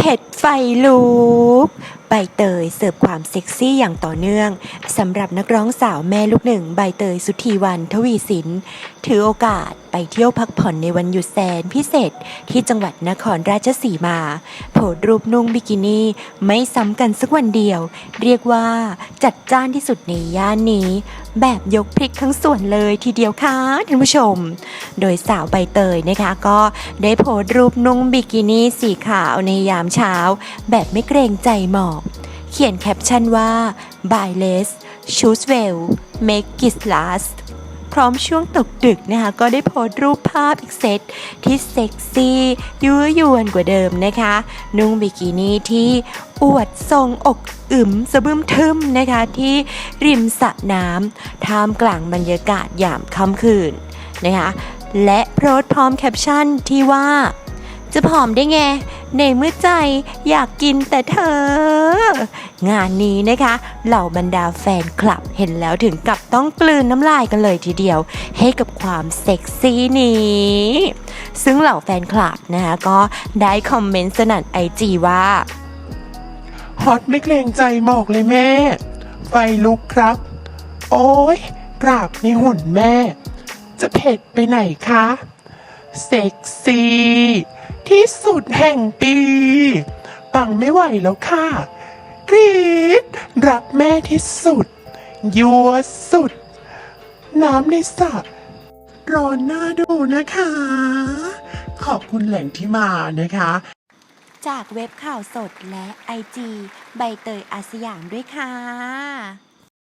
เผ็ดไฟลุก ใบเตยเสิร์ฟความเซ็กซี่อย่างต่อเนื่องสำหรับนักร้องสาวแม่ลูกหนึ่งใบเตยสุธีวันทวีสิน ถือโอกาสไปเที่ยวพักผ่อนในวันหยุดแสนพิเศษที่จังหวัดนครราชสีมา โพสต์รูปนุ่งบิกินี่ไม่ซ้ำกันสักวันเดียว เรียกว่าจัดจ้านที่สุดในย่านนี้ แบบยกพริกทั้งส่วนเลยทีเดียวค่ะท่านผู้ชม โดยสาวใบเตยนะคะก็ได้โพสต์รูปนุ่งบิกินี่สีขาวในยามเช้า แบบไม่เกรงใจหมอก เขียนแคปชั่นว่า by less choose well make it last พร้อมช่วงตกดึกนะคะ ก็ได้โพสต์รูปภาพอีกเซตที่เซ็กซี่ยั่วยวนกว่าเดิมนะคะ นุ่งบิกินี่ที่อวดทรงอกอึมสะบึมทึมนะคะ ที่ริมสระน้ำท่ามกลางบรรยากาศยามค่ำคืนนะคะ และโพสต์พร้อมแคปชั่นที่ว่า จะผอมได้ไง ในเมื่อใจอยากกินแต่เธอ งานนี้นะคะ เหล่าบรรดาแฟนคลับเห็นแล้วถึงกับต้องกลืนน้ำลายกันเลยทีเดียว ให้กับความเซ็กซี่นี้ ซึ่งเหล่าแฟนคลับนะคะก็ได้คอมเมนต์สนั่นไอจีว่าฮอตไม่เกรงใจบอกเลยแม่ ไฟลุกครับ โอ้ยกราบในหุ่นแม่ จะเผ็ดไปไหนคะ เซ็กซี่ ที่สุดแห่งปีปังไม่ไหวแล้วค่ะกรีดรักแม่ที่สุด ยัวสุด น้ำในสระร้อนหน้าดูนะคะ ขอบคุณแหล่งที่มานะคะ จากเว็บข่าวสดและ IG ใบเตยอาสยามด้วยค่ะ